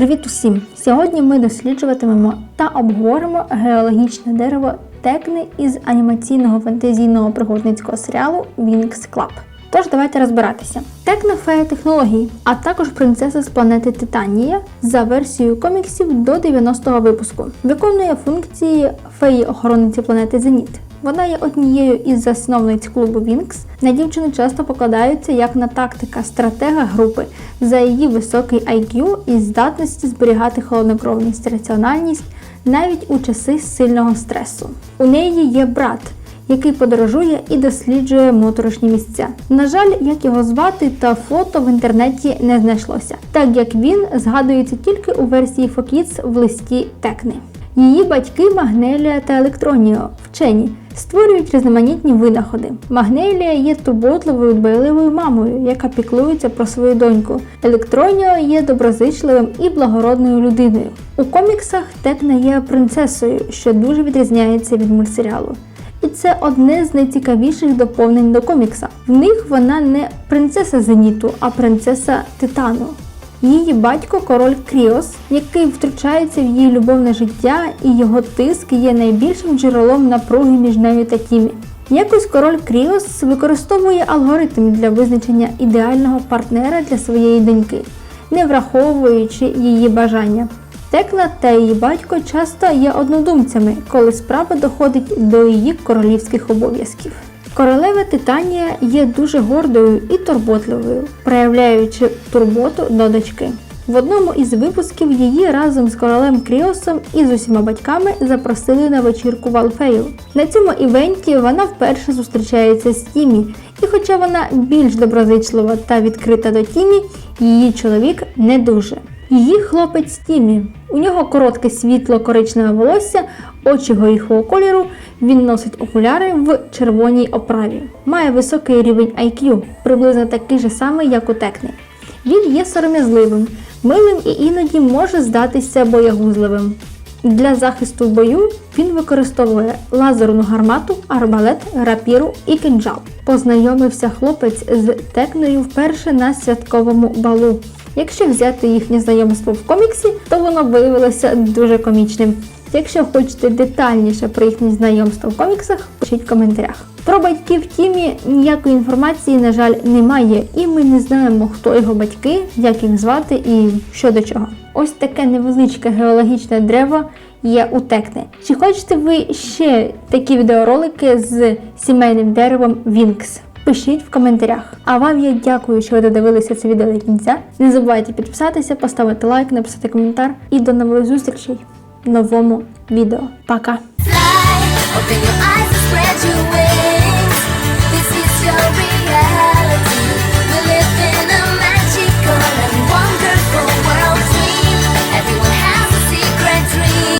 Привіт усім! Сьогодні ми досліджуватимемо та обговоримо геологічне дерево Текни із анімаційного фантазійного пригодницького серіалу Wings Club. Тож давайте розбиратися. Текна фея технологій, а також принцеса з планети Титанія за версією коміксів до 90-го випуску. Виконує функції феї охоронниці планети Зеніт. Вона є однією із засновниць клубу Вінкс. На дівчину часто покладаються як на тактика стратега групи за її високий IQ і здатності зберігати холоднокровність, раціональність навіть у часи сильного стресу. У неї є брат, який подорожує і досліджує моторошні місця. На жаль, як його звати та фото в інтернеті не знайшлося, так як він згадується тільки у версії Фокіц в листі Текни. Її батьки Магнелія та Електроніо, вчені, створюють різноманітні винаходи. Магнелія є турботливою дбайливою мамою, яка піклується про свою доньку. Електроніо є доброзичливим і благородною людиною. У коміксах Текна є принцесою, що дуже відрізняється від мультсеріалу. І це одне з найцікавіших доповнень до комікса. В них вона не принцеса Зеніту, а принцеса Титану. Її батько король Кріос, який втручається в її любовне життя, і його тиск є найбільшим джерелом напруги між нею та Тімі. Якось король Кріос використовує алгоритм для визначення ідеального партнера для своєї доньки, не враховуючи її бажання. Текла та її батько часто є однодумцями, коли справа доходить до її королівських обов'язків. Королева Титанія є дуже гордою і турботливою, проявляючи турботу до дочки. В одному із випусків її разом з королем Кріосом і з усіма батьками запросили на вечірку в Алфею. На цьому івенті вона вперше зустрічається з Тімі, і хоча вона більш доброзичлива та відкрита до Тімі, її чоловік не дуже. Її хлопець Тімі. У нього коротке світло коричневе волосся, очі горіхового кольору. Він носить окуляри в червоній оправі. Має високий рівень IQ, приблизно такий же самий, як у Текни. Він є сором'язливим, милим і іноді може здатися боягузливим. Для захисту в бою він використовує лазерну гармату, арбалет, рапіру і кинджал. Познайомився хлопець з Текною вперше на святковому балу. Якщо взяти їхнє знайомство в коміксі, то воно виявилося дуже комічним. Якщо хочете детальніше про їхнє знайомство в коміксах, пишіть в коментарях. Про батьків Тімі ніякої інформації, на жаль, немає, і ми не знаємо, хто його батьки, як їх звати і що до чого. Ось таке невеличке геологічне дерево є у Текни. Чи хочете ви ще такі відеоролики з сімейним деревом Вінкс? Пишіть в коментарях. А вам я дякую, що ви додивилися це відео до кінця. Не забувайте підписатися, поставити лайк, написати коментар і до нових зустрічей в новому відео. Пока!